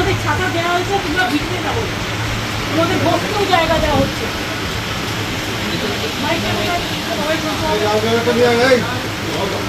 তোমাদের ছাতা দেওয়া হয়েছে, তোমরা ভিতরে যাব। তোমাদের বসতেও জায়গা দেওয়া হচ্ছে।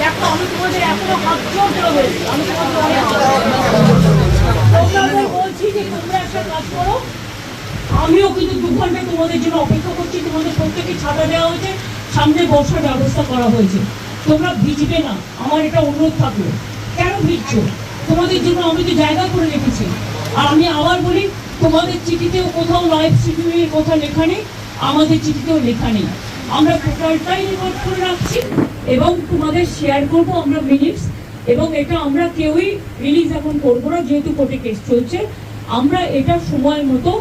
দেখো, আমি তোমাদের এখনও হাত জোর আমি তোমাদের বলছি যে, তোমরা একটা কাজ করো। আমিও কিন্তু দু ঘণ্টা তোমাদের জন্য অপেক্ষা করছি, তোমাদের প্রত্যেকে ছাতা দেওয়া হয়েছে। সামনে বসার ব্যবস্থা করা হয়েছে। তোমরা ভিজবে না, আমার এটা অনুরোধ থাকল। কেন ভিজছো? তোমাদের জন্য আমি তো জায়গা করে রেখেছি। আমি আবার বলি, তোমাদের চিঠিতেও কোথাও লাইভ স্ট্রিমিংয়ের কথা লেখা নেই, আমাদের চিঠিতেও লেখা নেই। আমরা টোটালটাই রেকর্ড করে রাখছি এবং তোমাদের শেয়ার করব আমরা মিনিটস এবং এটা আমরা কেউই রিলিজ এখন করব না, যেহেতু কোর্টে কেস চলছে। আমরা এটা সময় মতো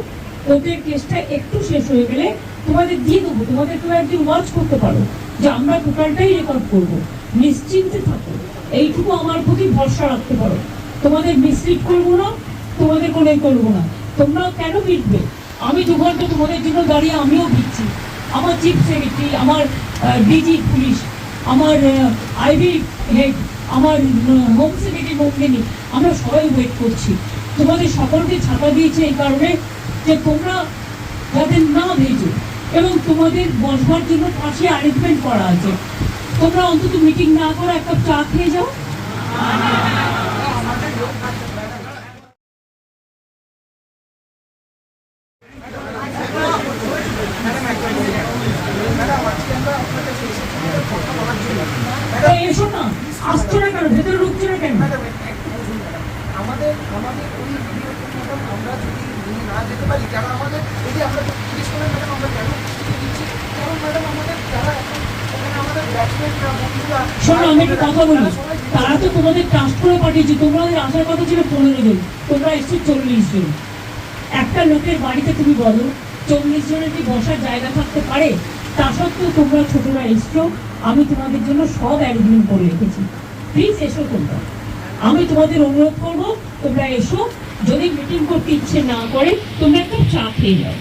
কোর্টের কেসটা একটু শেষ হয়ে গেলে তোমাদের দিয়ে দেবো, তোমাদের কেউ একদিন ওয়াচ করতে পারো যে আমরা টোটালটাই রেকর্ড করব। নিশ্চিন্তে থাকো, এইটুকু আমার প্রতি ভরসা রাখতে পারো। তোমাদের মিসলিড করব না তোমাদের কোনো করব না। তোমরা কেন ভিড়বে আমি দু ঘণ্টা তোমাদের জন্য দাঁড়িয়ে আমিও ভিড়ছি আমার চিফ সেক্রেটারি, আমার ডিজি পুলিশ, আমার আইবি হেড, আমার হোম সেক্রেটারি মন্দিনী আমরা সবাই ওয়েট করছি। তোমাদের সকলকে ছাপা দিয়েছে এই কারণে যে তোমরা যাতে না ভেজো এবং তোমাদের বসবার জন্য পাশে অ্যারেঞ্জমেন্ট করা আছে। তোমরা অন্তত মিটিং না করে একটা চা খেয়ে যাও এই এসো না আসছো না কেন? ভেতরে ঢুকছো না কেন? আমাদের আমাদের ওই আমরা যদি নিয়ে না যেতে পারি যারা আমাদের যদি আমরা জিজ্ঞেস করেন ম্যাডাম আমরা কেন দিচ্ছি? কারণ ম্যাডাম আমাদের যারা আমাদের ব্যাটসম্যানরা বন্ধুরা শোনো আমি একটু কথা বলি। তারা তো তোমাদের ট্রাস্ট করে পাঠিয়েছে। তোমাদের আসার কথা ছিল পনেরো জন। তোমরা এসছো চল্লিশ জন। একটা লোকের বাড়িতে তুমি বলো চল্লিশ জনের কি বসার জায়গা থাকতে পারে? তা সত্ত্বেও তোমরা ছোটরা এসছো। আমি তোমাদের জন্য সব অ্যারেঞ্জমেন্ট করে রেখেছি। প্লিজ এসো তোমরা। আমি তোমাদের অনুরোধ করব, তোমরা এসো। যদি মিটিং করতে ইচ্ছে না করে, তোমরা একটা চা খেয়ে যাও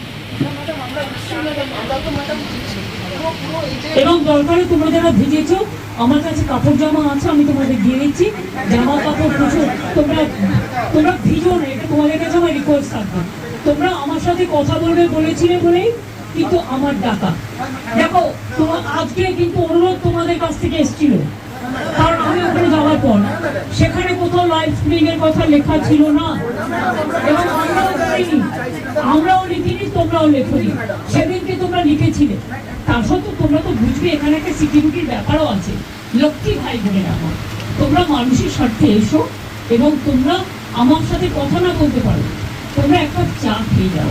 এবং দরকারে তোমরা যারা ভিজেছো, আমার কাছে কাপড় জামা আছে, আমি তোমাদের দিয়ে দিচ্ছি। জামা, কাপড় প্রচুর তোমরা তোমরা ভিজো না, এটা তোমাদের কাছে আমার রিকোয়েস্ট থাকবে। তোমরা আমার সাথে কথা বলবে বলেছিলে বলেই কিন্তু আমার ডাকা। দেখো তোমার আজকে কিন্তু অনুরোধ তোমাদের কাছ থেকে এসেছিল। কারণ আমি ওখানে যাওয়ার পর, সেখানে কোথাও লাইভ স্ট্রিমিং এর কথা লেখা ছিল না। এবং আমরাও লিখিনি আমরাও লিখিনি, তোমরাও লেখনি। সেদিনকে তোমরা লিখেছিলে। তার সত্ত্বেও তোমরা তো বুঝবে, এখানে একটা সিকিউরিটির ব্যাপারও আছে। লক্ষ্মী ভাই বলে আমার। তোমরা মানুষের স্বার্থে এসো এবং তোমরা আমার সাথে কথা না বলতে পারো। তোমরা একটা চা খেয়ে যাও।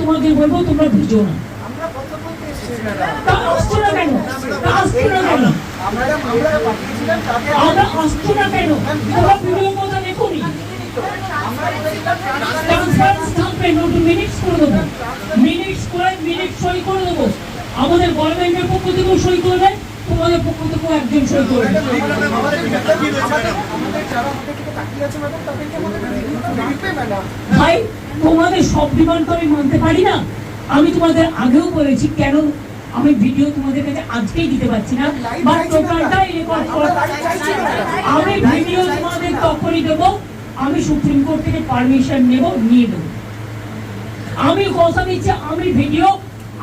তোমাদের বলব তোমরা ভিজো না। আমাদের গভর্নমেন্টের পক্ষ থেকেও সই করবে তোমাদের পক্ষ থেকেও একজন সই করবে। আমাদের যারা আমাদের দিকে তাকিয়ে আছে ম্যাডাম তাদেরকে আমাদের রাখবে ম্যাডাম ভাই তোমাদের সব ডিমান্ড তো আমি মানতে পারি না। আমি তোমাদের আগেও বলেছি কেন আমি ভিডিও তোমাদের কাছে আজকেই দিতে পারছি না। বা টোটালটাই রেকর্ড আমি ভিডিও তোমাদের তখনই দেবো। আমি সুপ্রিম কোর্ট থেকে পারমিশন নেব নিয়ে দেবো আমি কথা দিচ্ছি আমি ভিডিও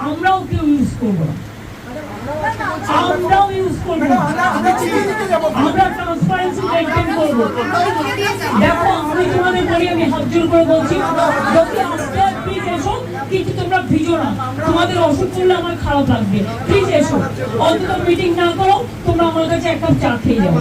আমরাও কেউ ইউজ করব না। আমরাও ইউজ করব না আমরা আমরা চিঠি দিতে যাব আমরা ট্রান্সপারেন্সি মেনটেন করব দেখো আমি তোমাদের বলি আমি হাত জোর করে বলছি, যদি আসতে প্লিজ এসো, কিন্তু তোমরা ভিজো না। তোমাদের অসুখ করলে আমার খারাপ লাগবে। প্লিজ এসো। অন্তত মিটিং না করো, তোমরা আমার কাছে এক কাপ চা খেয়ে যাও।